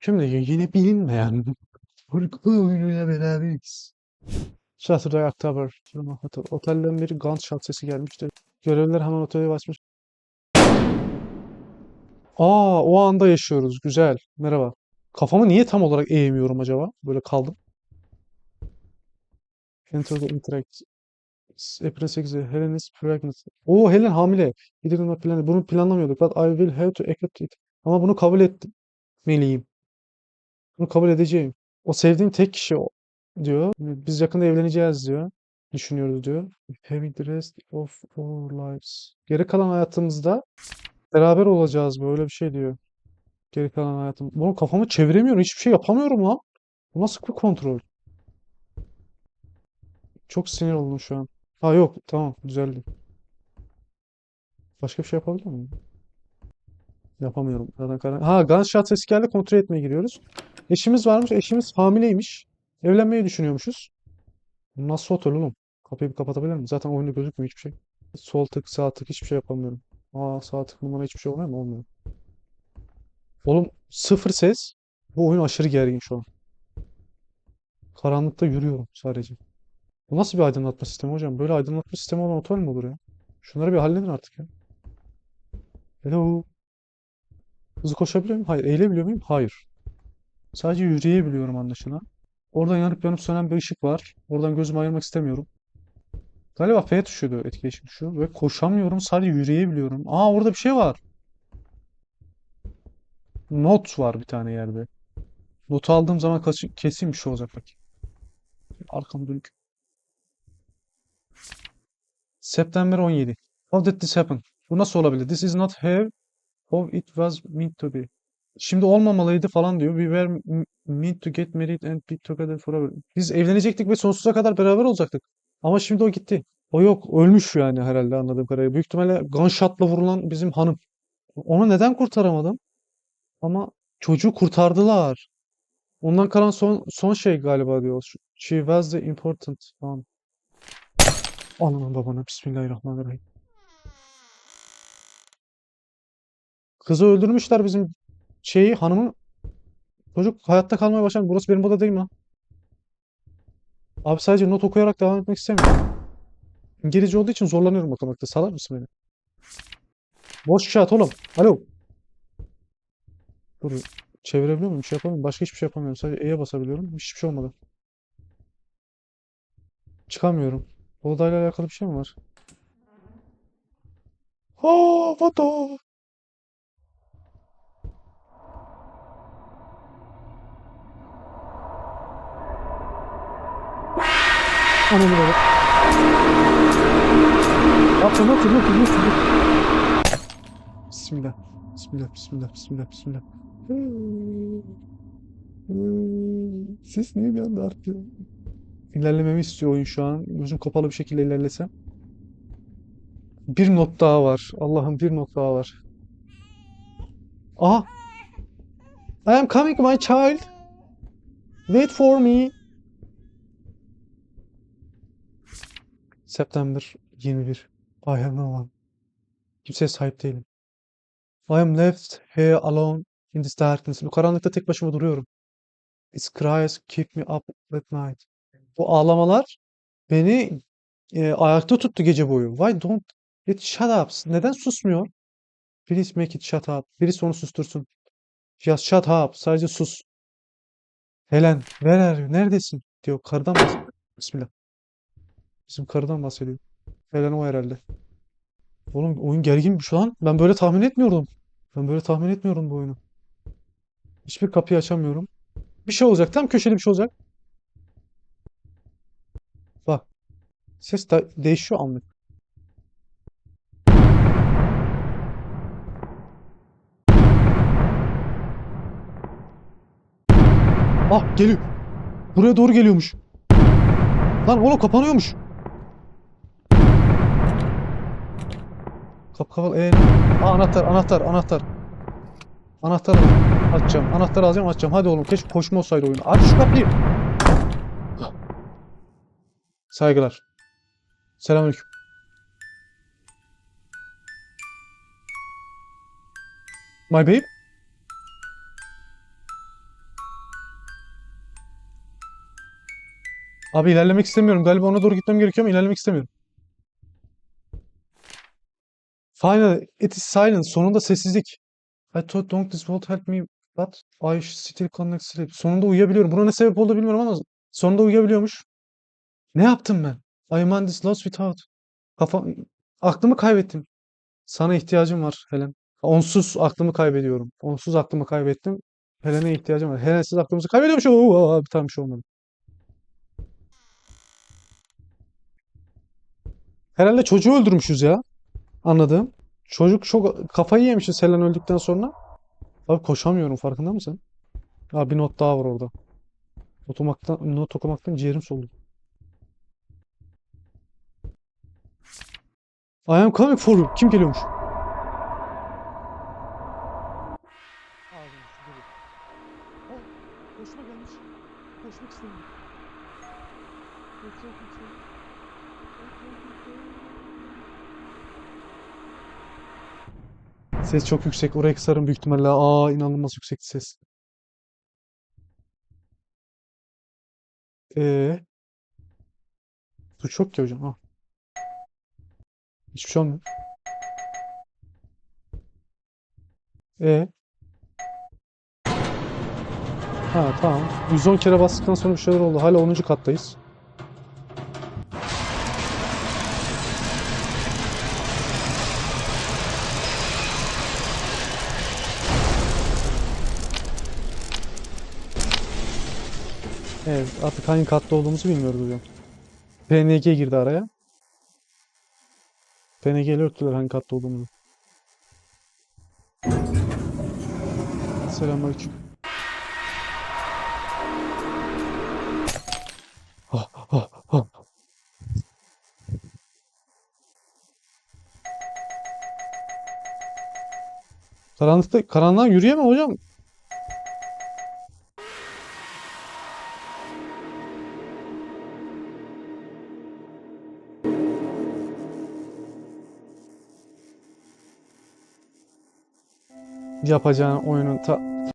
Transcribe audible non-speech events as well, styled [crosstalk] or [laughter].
Şimdi yine bilinmeyen [laughs] korku oyunuyla beraberiz. October. Şurama hatır- Otelden bir gunshot sesi gelmişti. Görevliler hemen otele basmış. Aa, o anda yaşıyoruz. Güzel. Merhaba. Kafamı niye tam olarak eğemiyorum acaba? Böyle kaldım. Enter the interact. April 8'i Helen is pregnant. Oo Helen hamile. İt. Bunu planlamıyorduk. But I will have to accept it. Ama bunu kabul etmeliyim. Bunu kabul edeceğim. O sevdiğim tek kişi o diyor. Biz yakında evleneceğiz diyor. Düşünüyoruz diyor. Having the rest of our lives. Geri kalan hayatımızda beraber olacağız böyle bir şey diyor. Geri kalan hayatım. Bunu kafamı çeviremiyorum. Hiçbir şey yapamıyorum lan. Bu nasıl bir kontrol? Çok sinir oldum şu an. Ha yok tamam düzeldi. Başka bir şey yapabilir miyim? Yapamıyorum. Zaten karar... Ha gunshot sesi geldi kontrol etmeye giriyoruz. Eşimiz varmış. Eşimiz hamileymiş. Evlenmeyi düşünüyormuşuz. Nasıl otel oğlum? Kapıyı bir kapatabilir miyim? Zaten oyunda gözükmüyor hiçbir şey. Sol tık sağ tık hiçbir şey yapamıyorum. Aa sağ tık numara hiçbir şey olmuyor mu? Olmuyor. Oğlum sıfır ses. Bu oyun aşırı gergin şu an. Karanlıkta yürüyorum sadece. Bu nasıl bir aydınlatma sistemi hocam? Böyle aydınlatma sistemi olan otel mi olur ya? Şunları bir halledin artık ya. Hello. Hızlı koşabiliyor muyum? Hayır. Eğilebiliyor muyum? Hayır. Sadece yürüyebiliyorum anlaşılan. Oradan yanıp yanıp sönen bir ışık var. Oradan gözümü ayırmak istemiyorum. Galiba F tuşuydu etkileşim tuşu. Ve koşamıyorum. Sadece yürüyebiliyorum. Aa orada bir şey var. Not var bir tane yerde. Notu aldığım zaman kesin bir şey olacak bak. Arkam dönük. September 17. How did this happen? Bu nasıl olabilir? This is not how how it was meant to be. Şimdi olmamalıydı falan diyor. We were meant to get married and be together forever. Biz evlenecektik ve sonsuza kadar beraber olacaktık. Ama şimdi o gitti. O yok. Ölmüş yani herhalde anladığım kadarıyla. Büyük ihtimalle gunshot'la vurulan bizim hanım. Onu neden kurtaramadım? Ama çocuğu kurtardılar. Ondan kalan son son şey galiba diyor. She was the important one. Ananın babana. Bismillahirrahmanirrahim. Kızı öldürmüşler bizim şeyi hanımı. Çocuk hayatta kalmaya başlamış. Burası benim oda değil mi? Abi sadece not okuyarak devam etmek istemiyorum. İngilizce olduğu için zorlanıyorum okumakta. Salar mısın beni? Boş kağıt oğlum. Alo. Dur. Çevirebiliyor muyum? Bir şey yapamıyorum. Başka hiçbir şey yapamıyorum. Sadece E'ye basabiliyorum. Hiçbir şey olmadı. Çıkamıyorum. Bu odayla alakalı bir şey mi var? Ha, foto. Ananı baba. Yapma, nasıl, nasıl, nasıl, nasıl? Bismillah. Bismillah, bismillah, bismillah, bismillah. Ses niye bir anda arttı? İlerlememi istiyor oyun şu an. Gözüm kapalı bir şekilde ilerlesem. Bir not daha var. Allah'ım bir not daha var. Aha! I am coming my child. Wait for me. September 21. I have no one. Kimseye sahip değilim. I am left here alone in this darkness. Bu karanlıkta tek başıma duruyorum. Its cries keep me up at night. Bu ağlamalar beni e, ayakta tuttu gece boyu. Why don't it shut up? Neden susmuyor? Please make it shut up. Birisi onu sustursun. Just shut up. Sadece sus. Helen, where are you? Neredesin? diyor. Karıdan bahsediyor. Bismillah. Bizim karıdan bahsediyor. Helen o herhalde. Oğlum oyun gerginmiş lan. Ben böyle tahmin etmiyordum. Ben böyle tahmin etmiyorum bu oyunu. Hiçbir kapıyı açamıyorum. Bir şey olacak. Tam köşede bir şey olacak. Bak. Ses de değişiyor anlık. Ah geliyor. Buraya doğru geliyormuş. Lan oğlum kapanıyormuş. kapalı. Ee, Aa, anahtar, anahtar, anahtar. Anahtar açacağım. Anahtar alacağım, açacağım. Hadi oğlum keşke koşma olsaydı oyun. Aç şu kapıyı. Saygılar. Selamünaleyküm. My babe? Abi ilerlemek istemiyorum. Galiba ona doğru gitmem gerekiyor ama ilerlemek istemiyorum. Finally, it is silent. Sonunda sessizlik. I thought don't this would help me but I still cannot sleep. Sonunda uyuyabiliyorum. Buna ne sebep oldu bilmiyorum ama sonunda uyuyabiliyormuş. Ne yaptım ben? I am this lost without. Kafa, aklımı kaybettim. Sana ihtiyacım var Helen. Onsuz aklımı kaybediyorum. Onsuz aklımı kaybettim. Helen'e ihtiyacım var. Helen'siz aklımızı kaybediyormuş. Oo, abi tamam bir şey olmadı. Herhalde çocuğu öldürmüşüz ya. Anladığım. Çocuk çok kafayı yemişiz Helen öldükten sonra. Abi koşamıyorum farkında mısın? Abi bir not daha var orada. Not okumaktan, not okumaktan ciğerim soldu. I am coming for you. Kim geliyormuş? Koşma gelmiş. Koşmak istemiyorum. Ses çok yüksek. Oraya kısarım büyük ihtimalle. Aa inanılmaz yüksek ses. Ee, suç yok ki hocam. Ha. Hiçbir şey olmuyor. Ee, ha tamam. 110 kere bastıktan sonra bir şeyler oldu. Hala 10. kattayız. Evet, artık hangi katta olduğumuzu bilmiyoruz hocam. PNG girdi araya. PNG ile hangi katta olduğumuzu. Selamünaleyküm. Ah, ah, ah. Karanlıkta, karanlığa yürüyemem hocam. Yapacağın oyunun ta